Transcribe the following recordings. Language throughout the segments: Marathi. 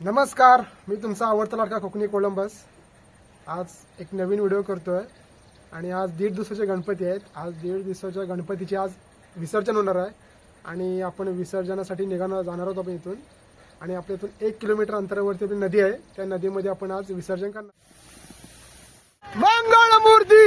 नमस्कार मी तुमचा आवडता लाडका कोकणी कोलंबस आज एक नवीन व्हिडिओ करतोय आणि आज दीड दिवसाचे गणपती आहेत. आज दीड दिवसाच्या गणपतीचे आज विसर्जन होणार आहे आणि आपण विसर्जनासाठी निघाणार जाणार आहोत आपण इथून. आणि आपल्या इथून एक किलोमीटर अंतरावरती आपली नदी आहे. त्या नदीमध्ये आपण आज विसर्जन करणार मंगळ मूर्ती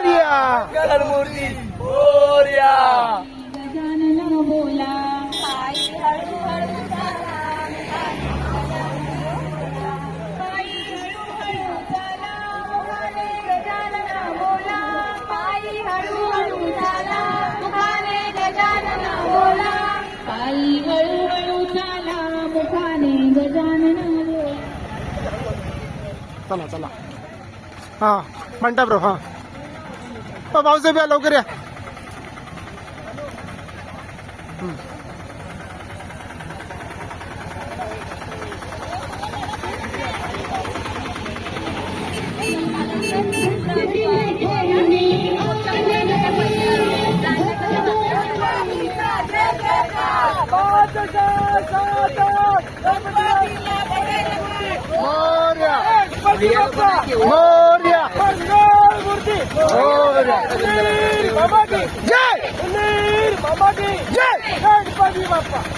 बोरिया मूर्ती मोरया गजानन बोला चाला चाला. हा म्हणता ब्रो हो, भाऊसाहेब या लवकर या.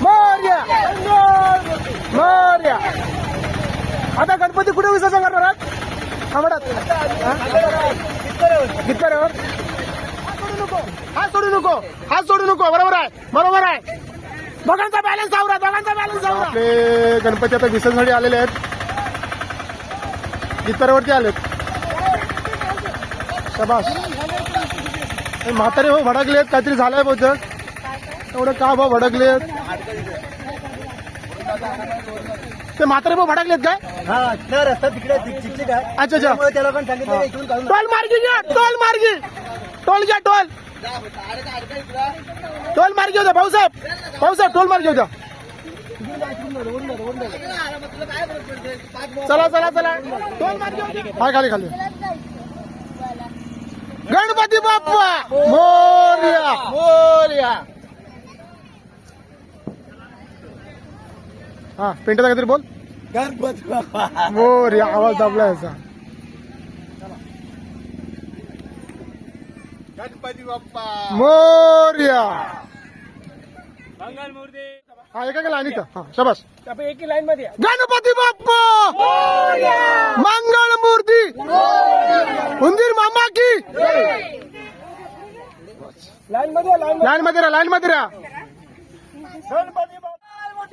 मोरया! मोरया! आता गणपती कुठे विसर्जन करणार आहात? आमडात गितऱ्यावर हात सोडू नको. हात सोडू नको. बरोबर आहे. बरोबर आहे. दोघांचा बॅलन्स आवरा. दोघांचा बॅलन्स आवरा. आपले गणपती आता विसर्जनसाठी आलेले आहेत. गितऱ्यावरती आलेत. शबाश हे म्हातारे हो भडकलेत. काहीतरी झालंय बहुतेक. एवढं का भाऊ भडकलेत? ते म्हातारे भाऊ भडकलेत काय? हा त्या रस्ता तिकडे चिकचिक आहे अच्छा अच्छा. त्यामुळे त्याला पण सांगितलं हा. इकडून काढून टोल मार्गी घ्या टोल मार्गी. टोल घ्या टोल. टोल मार्गी होत्या भाऊसाहेब भाऊसाहेब टोल मार्गी होत्या चला चला चला. टोल मार्गी हाय खाली खाली. गणपती बाप्पा मोर्या. मोरया. हा पिंटाचा काहीतरी बोल गणपती बाप्पा मोर्या आवाज दाबला याचा गणपती बाप्पा मोर्या मंगल मूर्ती हा एका लाईनीत हा शबास आपण एकी लाईन मध्ये गणपती बाप्पा मंगळ मूर्ती उंदीर मामा की लाईन मध्ये लाईन लाईन मध्ये राहा लाईन मध्ये राहा Ganpati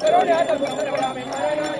Pero le ha dado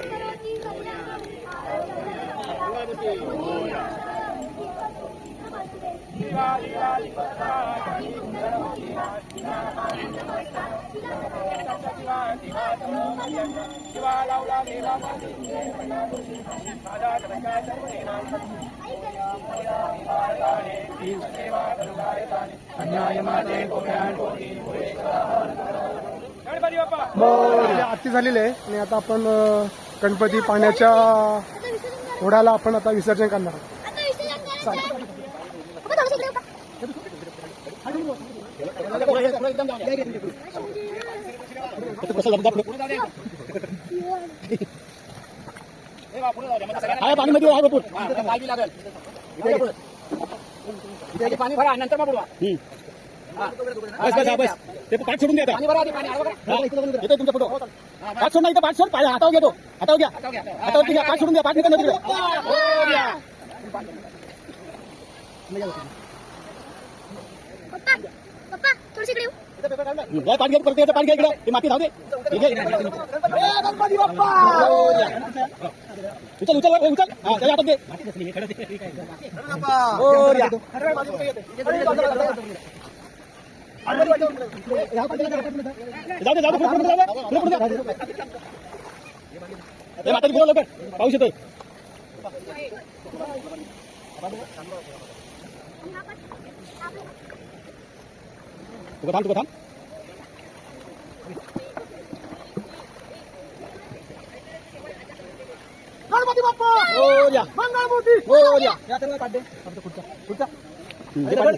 Morya Morya Morya आरती झालेली आहे आणि आता आपण गणपती पाण्याच्या ओढ्याला आपण आता विसर्जन करणार आहोत आहे पाणी मध्ये आहे भरपूर. पाणी लागेल. इथे पाणी. भरा नंतर मग बुडवा. बस बस हा, बस. ते पाठ सोडून द्या पाणी भरा आधी पाणी हा, येतो तुमचा फोटो. पाठ सोड नाही इथं पाठ सोड. पाय हातावर घेतो. हातावर घ्या. हातावर घ्या. पाठ सोडून द्या. पाठ निघा तिकडे. पप्पा पप्पा थोडीशी इकडे घ्या परत याचं घ्या इकडे. माती धाव दे. उचल उचल उचल. उचल हातात दे. जाऊ दे जाऊ दे बोला लवकर. पाऊस येतोय. तुका थांब तुका थांब गणपती बाप्पा मोरया. मंगळमूर्ती मोरया. हम्म, हे पाणी.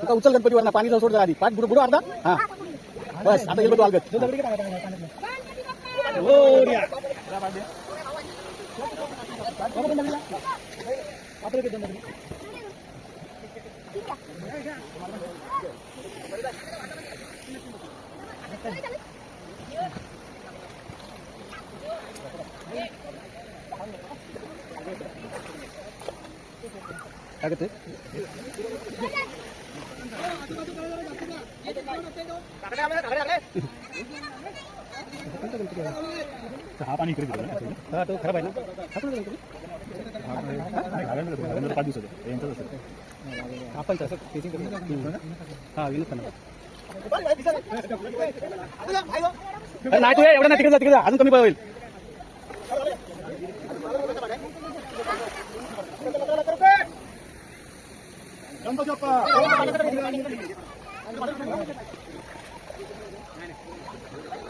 तुका उचल गणपतीवर ना पाणी जाऊ सोड जरा आधी पाठ बुडू बुडू अर्धा हा बस आता गेलो तो अलगत मोरया. हा पाणी इकडे हा तो खराब आहे ना हा? हा, पाच दिवस होते यांचं असं आपण तसं हा विनोद नाही तू एवढं नाही तिकडे तिकडे अजून कमी होईल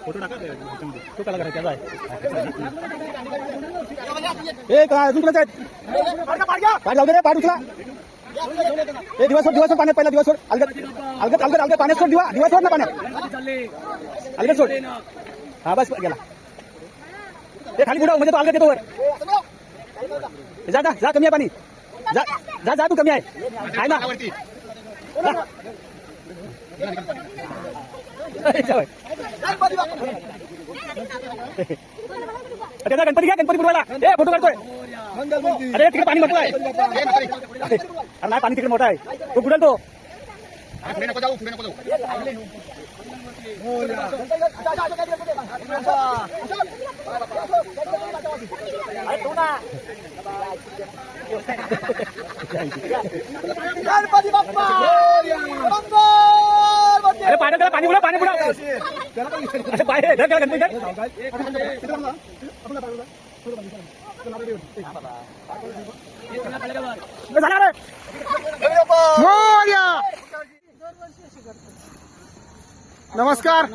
फोटो टाका तू त्याला करायचा आहे ए काय अजून कुणाचा आहे पाठ जाऊ रे पाठ उचला. ए दिवस सोड दिवस सोड पाण्यात पहिला दिवस सोड अलगत अलगत अलगत अलगत पाण्यात सोड दिवा दिवस सोड ना पाण्यात. अलगत सोड. हा बस गेला. ते खाली पुढं म्हणजे तो अलगत येतो वर. जा जा जा कमी आहे पाणी. जा जा जा तू कमी आहे. आहे ना? गणपती घ्या गणपती बुडवायला. ए फोटो काढतोय. अरे तिकडे पाणी मोठं आहे. अरे नाही पाणी तिकडे मोठं आहे. तो बुडेल तो अरे पाणी त्याला पाणी बुडा पाणी अरे धर त्याला गणपती! नमस्कार.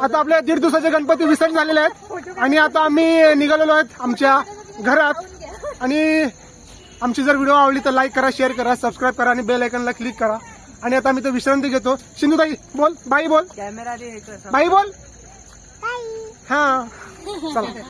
आता आपल्या दीड दिवसाचे गणपती विसर्जन झालेले आहेत. आणि आता आम्ही निघालेलो आहेत आमच्या घरात. आणि आमची जर व्हिडिओ आवडली तर लाईक करा शेअर करा सबस्क्राईब करा आणि बेल आयकनला क्लिक करा. आणि आता आम्ही तो विश्रांती घेतो. सिंधुताई बोल. बाई बोल. कॅमेरा बाई बोल. हा. चला.